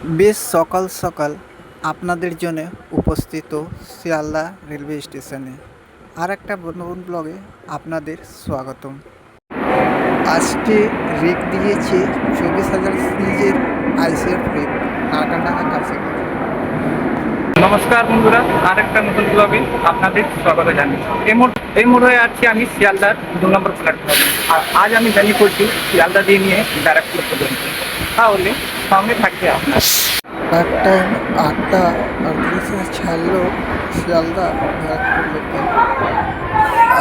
বেশ সকাল সকাল আপনাদের জন্য উপস্থিত শিয়ালদা রেলওয়ে স্টেশনে। আর একটা নতুন ব্লগে আপনাদের স্বাগতম। আজকে রেক দিয়েছে চব্বিশ হাজার সিরিজের আইসিএফ রেক কাছে নমস্কার বন্ধুরা আর একটা নতুন ব্লগে আপনাদের স্বাগত জানাই এই মোড়ে আছি আমি শিয়ালদার দু নম্বর প্ল্যাটফর্মে আর আজ আমি জানি করছি শিয়ালদা দিয়ে নিয়ে ব্যারাকপুর পর্যন্ত। তাহলে সঙ্গে থাকবে আপনার। টাইম আটটা আটত্রিশে ছাড়লো শিয়ালদা লোকাল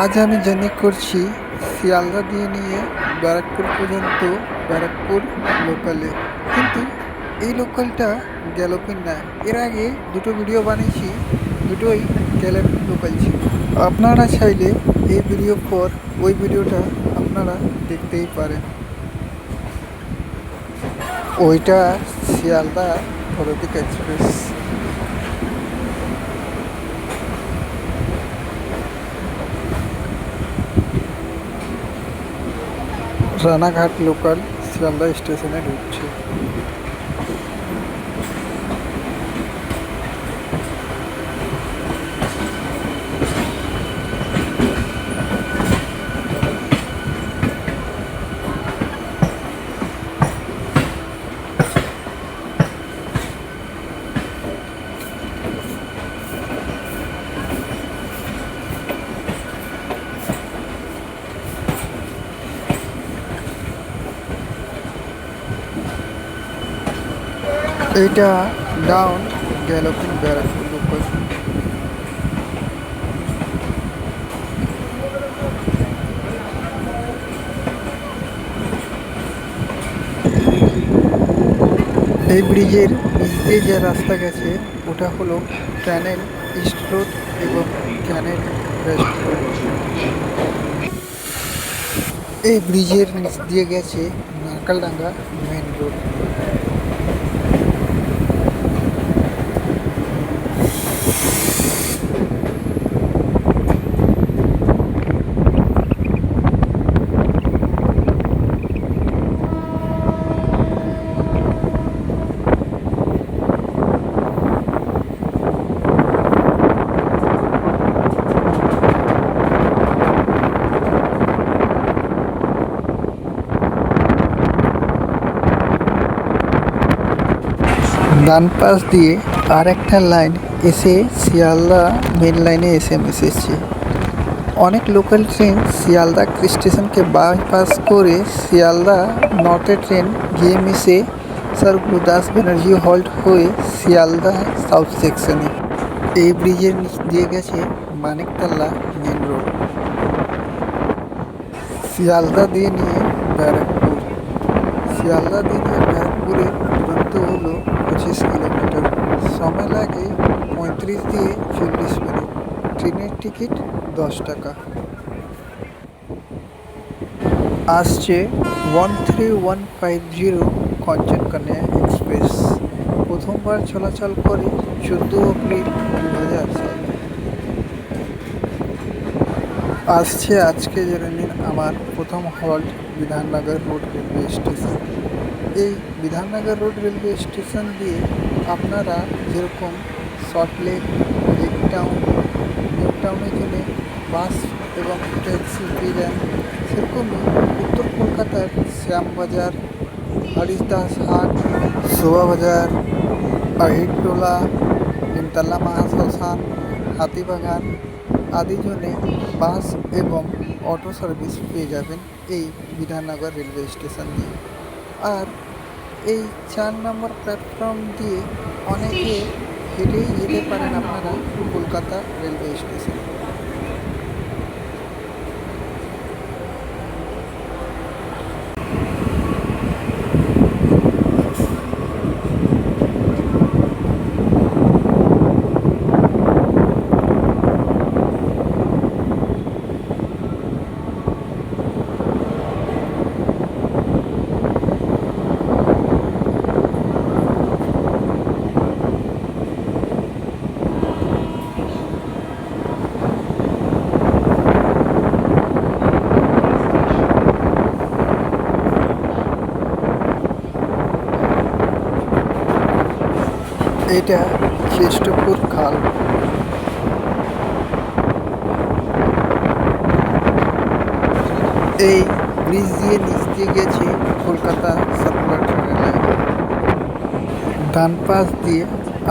আজ আমি জার্নি করছি শিয়ালদা দিয়ে নিয়ে ব্যারাকপুর পর্যন্ত ব্যারাকপুর লোকালে। কিন্তু এই লোকালটা গ্যালোপিন না। এর আগে দুটো ভিডিও বানিয়েছি, দুটোই গ্যালোপিন লোকাল ছিল। আপনারা চাইলে এই ভিডিও পর ওই ভিডিওটা আপনারা দেখতেই পারেন। ওইটা শিয়ালদা ফরদিক এক্সপ্রেস। রানাঘাট লোকাল শিয়ালদা স্টেশনে ঢুকছে। এইটা ডাউন লোকাল এই ব্রিজের নিচ দিয়ে যে রাস্তা গেছে, ওটা হলো ক্যানেল ইস্ট রোড এবং ক্যানেল এই ব্রিজের নিচ দিয়ে গেছে নারকালডাঙ্গা মেন রোড ডান পাশ দিয়ে আর একটা লাইন এসে শিয়ালদা মেন লাইনে এসে মিশেছে অনেক লোকাল ট্রেন শিয়ালদা স্টেশনকে বাইপাস করে শিয়ালদা নর্থে ট্রেন গিয়ে মিশে স্যার গুরুদাস ব্যানার্জি হল্ট হয়ে শিয়ালদা সাউথ সেকশনে এই ব্রিজের নিচ দিয়ে গেছে মানিকতলা মেন রোড শিয়ালদা দিয়ে নিয়ে ব্যারাকপুর। শিয়ালদা দিয়ে নিয়ে ব্যারাকপুরের দূরত্ব হলো পঁচিশ কিলোমিটার। সময় লাগে পঁয়ত্রিশ দিয়ে চল্লিশ মিনিট। ট্রেনের টিকিট দশ টাকা। আসছে one three one five zero Kanchankanya express. প্রথমবার চলাচল করে চোদ্দ এপ্রিল দু হাজার সাল। আসছে আজকে জেনে নিন আমার প্রথম halt Bidhannagar road railway station. এই বিধাননগর রোড রেলওয়ে স্টেশন দিয়ে আপনারা যেরকম সল্টলেক লেক টাউন নিউ টাউনের জন্য বাস এবং ট্যাক্সি পেয়ে যান, সেরকমই উত্তর কলকাতার শ্যামবাজার হরিশদাস হাট, শোভাবাজার আহিরটোলা নিমতলা মহাশ্মশান, হাতিবাগান আদি জনে বাস এবং অটো সার্ভিস পেয়ে যাবেন এই বিধাননগর রেলওয়ে স্টেশন দিয়ে। আর এই চার নম্বর প্ল্যাটফর্ম দিয়ে অনেকে হেঁটেই যেতে পারেন আপনারা কলকাতা রেলওয়ে স্টেশন। এটা খ্রিস্টপুর খাল। এই ব্রিজ দিয়ে নিচ দিয়ে গেছে কলকাতা সার্কুলার ট্রেনের লাইন। ডান পাশ দিয়ে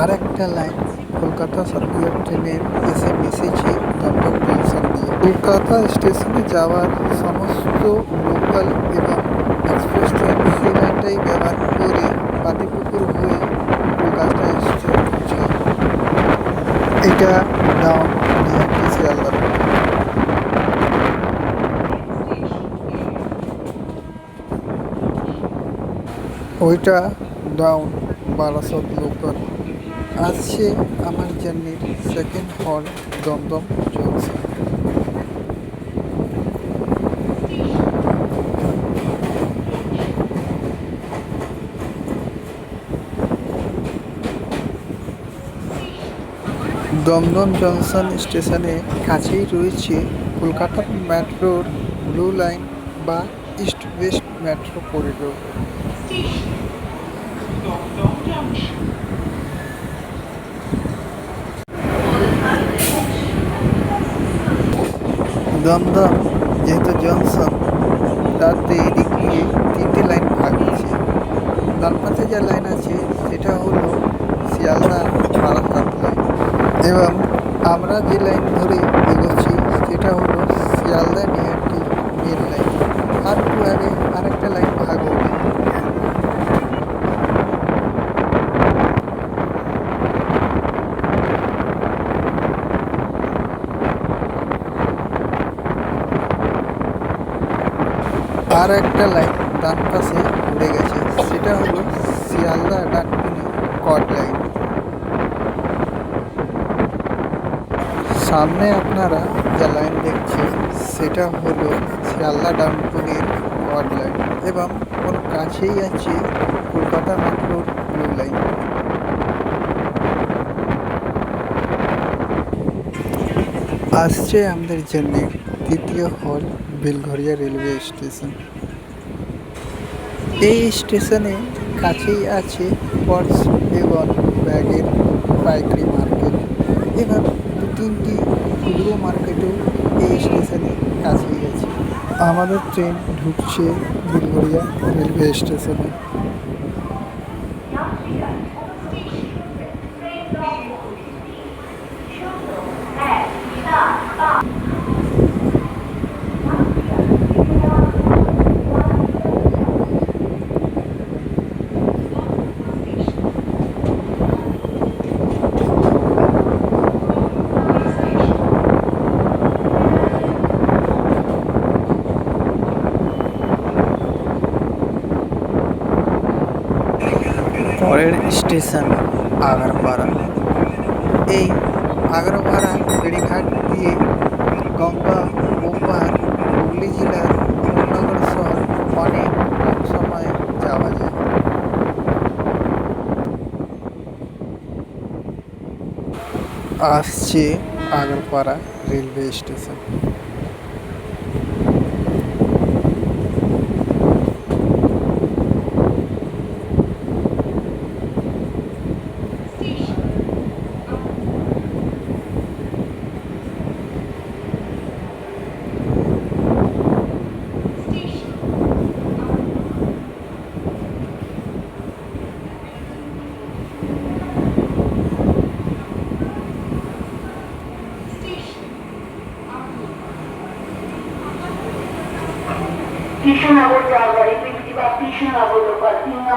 আর একটা লাইন কলকাতা সার্কুলার ট্রেনের এসে মিশেছে দমদম জংশন দিয়ে। কলকাতা স্টেশনে যাওয়ার সমস্ত লোকাল এবং এক্সপ্রেস ট্রেন লাইনটাই ব্যবহার করে পাতিপুকুর হয়ে কলকাতা স্টেশন পৌঁছায় এটা ডাউন। ওইটা ডাউন বারাসত লোকাল আসছে আমার জার্নির সেকেন্ড হল দমদম জংশন দমদম জংশন স্টেশনে কাছেই রয়েছে কলকাতা মেট্রোর ব্লু লাইন বা east west metro corridor. Dum Dum যেহেতু জংশন তাতে এদিক তিনটে লাইন ভাগ আছে তার পাশে যা লাইন আছে, সেটা হলো শিয়ালদা এবং আমরা যে লাইন ধরে এগোচ্ছি সেটা হলো শিয়ালদা নিয়ারটি মেন লাইন আর একটু আগে আরেকটা লাইন ভাগ হবে। আর একটা লাইন ডান পাশে ঘুরে গেছে, সেটা হলো শিয়ালদা ডানকুনি কট লাইন সামনে আপনারা যে লাইন দেখছেন, সেটা হলো শিয়ালদা ডানকুনির ওয়ার্ড লাইন এবং ওর কাছেই আছে কলকাতা মেট্রোর ব্লু লাইন। আসছে আমাদের জার্নির তৃতীয় হল বেলঘরিয়া রেলওয়ে স্টেশন। এই স্টেশনে কাছেই আছে পার্স এবং ব্যাগের পাইকারি মার্কেট এবং তিনটি ক্ষুদ্র মার্কেটও এই স্টেশনে কাছে গেছে আমাদের ট্রেন ঢুকছে বেলঘরিয়া রেলওয়ে স্টেশনে। পরের স্টেশন, আগারপাড়া। এই আগারপাড়া ফেরিঘাট দিয়ে গঙ্গা ওপার হুগলি জেলার নগর শহর অনেক কম সময়ে যাওয়া যায়। আসছে আগারপাড়া রেলওয়ে স্টেশন। তিন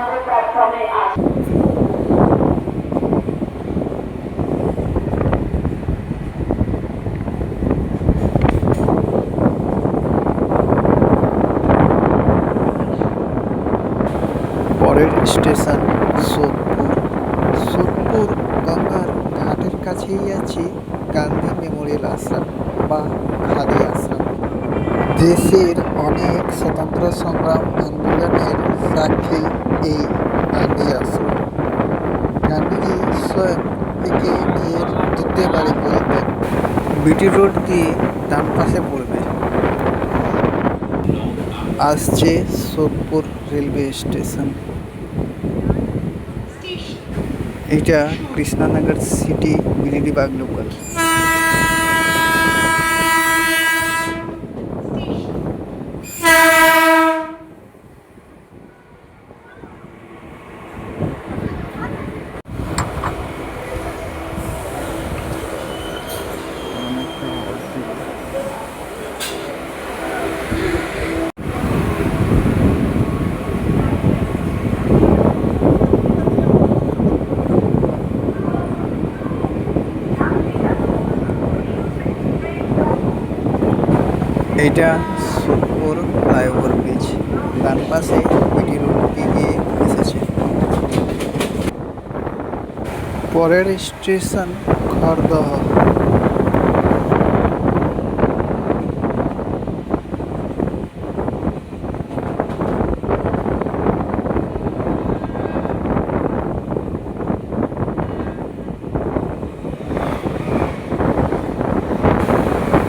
পরের স্টেশন সোদপুর। সোদপুর গঙ্গার ঘাটের কাছেই আছে গান্ধী মেমোরিয়াল আশ্রম বা দেশের অনেক স্বতন্ত্র সংগ্রাম আন্দোলনের সাক্ষী এই গান্ধী আশ্রম গান্ধীজি স্বয়ং একে নিজের দ্বিতীয় বাড়ি বলতেন। বিটি রোড দিয়ে ডান পাশে পড়বে? আসছে সোদপুর রেলওয়ে স্টেশন। এটা কৃষ্ণনগর সিটি বিলিদিবাগ লোকাল এইটা সোদপুর ফ্লাইওভার ব্রিজ। ডান পাশে বিটি রোড দিয়ে এসেছে। পরের স্টেশন খড়দহ।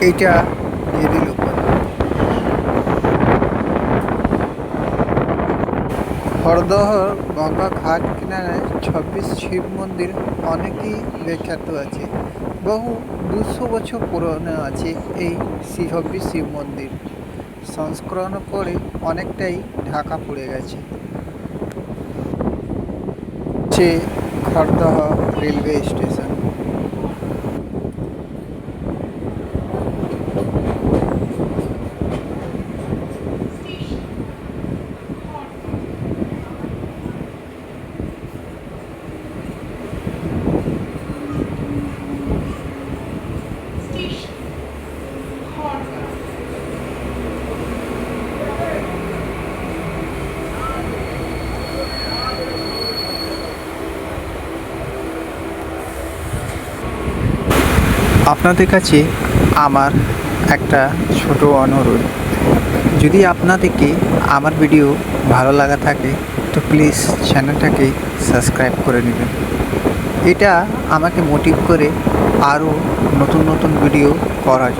এইটা গেদি লোকাল হরদহ, গঙ্গা ঘাট কিনারায় ছাব্বিশ শিব মন্দির অনেকই বিখ্যাত আছে। বহু দুশো বছর পুরনো আছে এই ছাব্বিশ শিব মন্দির। সংস্করণ করে অনেকটাই ঢাকা পড়ে গেছে। সে খড়দহ রেলওয়ে স্টেশন। আপনাদের কাছে আমার একটা ছোট অনুরোধ। যদি আপনাদেরকে আমার ভিডিও ভালো লাগা থাকে, তো প্লিজ চ্যানেলটাকে সাবস্ক্রাইব করে নেবেন। এটা আমাকে মোটিভ করে আরও নতুন নতুন ভিডিও করার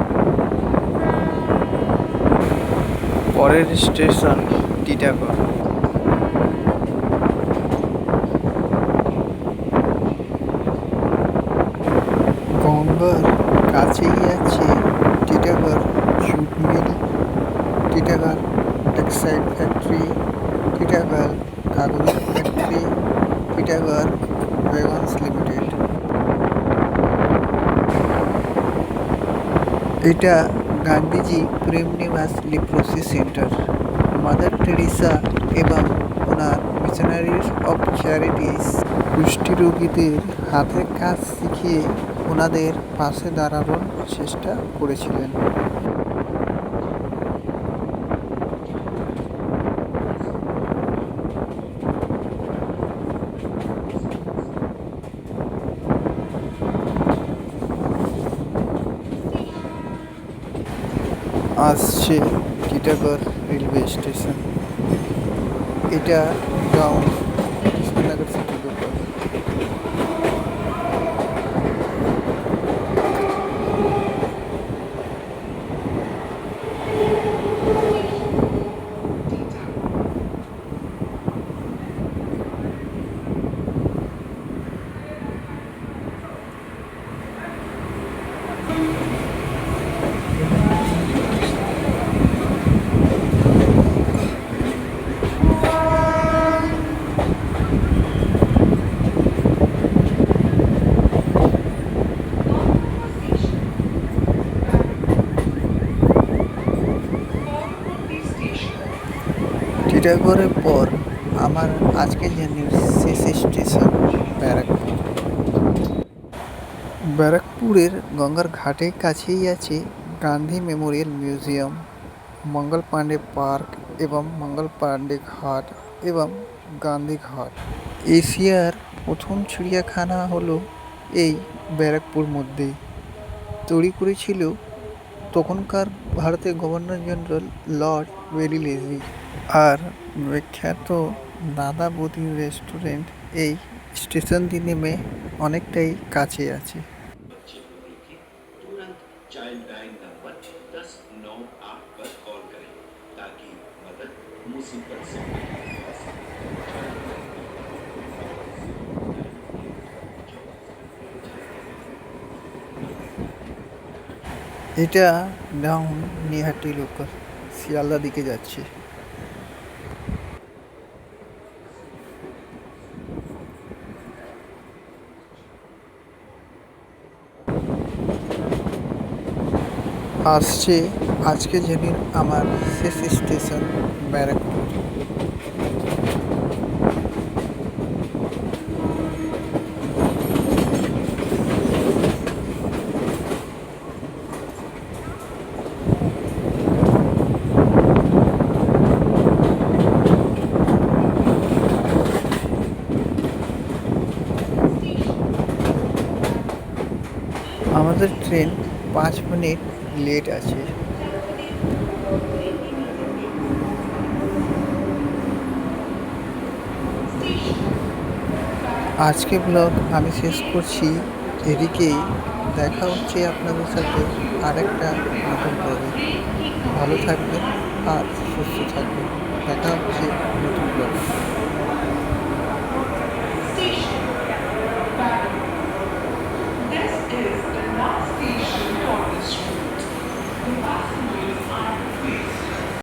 পরের স্টেশন, টিটাগড় গঙ্গার কাছেই আছে Titagarh jute mill, Titagarh textile factory, Titagarh কাগজ ফ্যাক্টরি, টিটাগড় ওয়েগন্স লিমিটেড। এটা গান্ধীজি প্রেম নিবাস লিপ্রোসি সেন্টার। মাদার টেরিসা এবং ওনার মিশনারিজ অফ চ্যারিটিস কুষ্ঠী রোগীদের হাতের কাজ শিখিয়ে ওনাদের পাশে দাঁড়ানোর চেষ্টা করেছিলেন। আসছে টিটাগড় রেলওয়ে স্টেশন। এটা গাঁও কৃষ্ণনগর সিটি লোকাল টিটাগড়ের পর আমার আজকের জার্নির শেষ স্টেশন ব্যারাকপুর। ব্যারাকপুরের গঙ্গার ঘাটের কাছেই আছে Gandhi memorial museum, Mangal Pandey park এবং মঙ্গল পাণ্ডে ঘাট এবং গান্ধী ঘাট। এশিয়ার প্রথম চিড়িয়াখানা হলো এই ব্যারাকপুর মধ্যেই তৈরি করেছিল তখনকার ভারতের গভর্নর জেনারেল লর্ড ওয়েলিলেজি। আর বিখ্যাত দাদা বৌদি রেস্টুরেন্ট এই স্টেশন দিয়ে নেমে অনেকটাই কাছে আছে। এটা ডাউন নিহাটি লোকাল শিয়ালদা দিকে যাচ্ছে। আসছে আজকে যেদিন আমার শেষ স্টেশন ব্যারাকপুর। আমাদের ট্রেন পাঁচ মিনিট লেট আছে। আজকে ব্লগ আমি শেষ করছি। এদিকেই দেখা হচ্ছে আপনাদের সাথে আরেকটা নতুন ব্লগে ভালো থাকবেন আর সুস্থ থাকবেন। দেখা হচ্ছে নতুন ব্লগে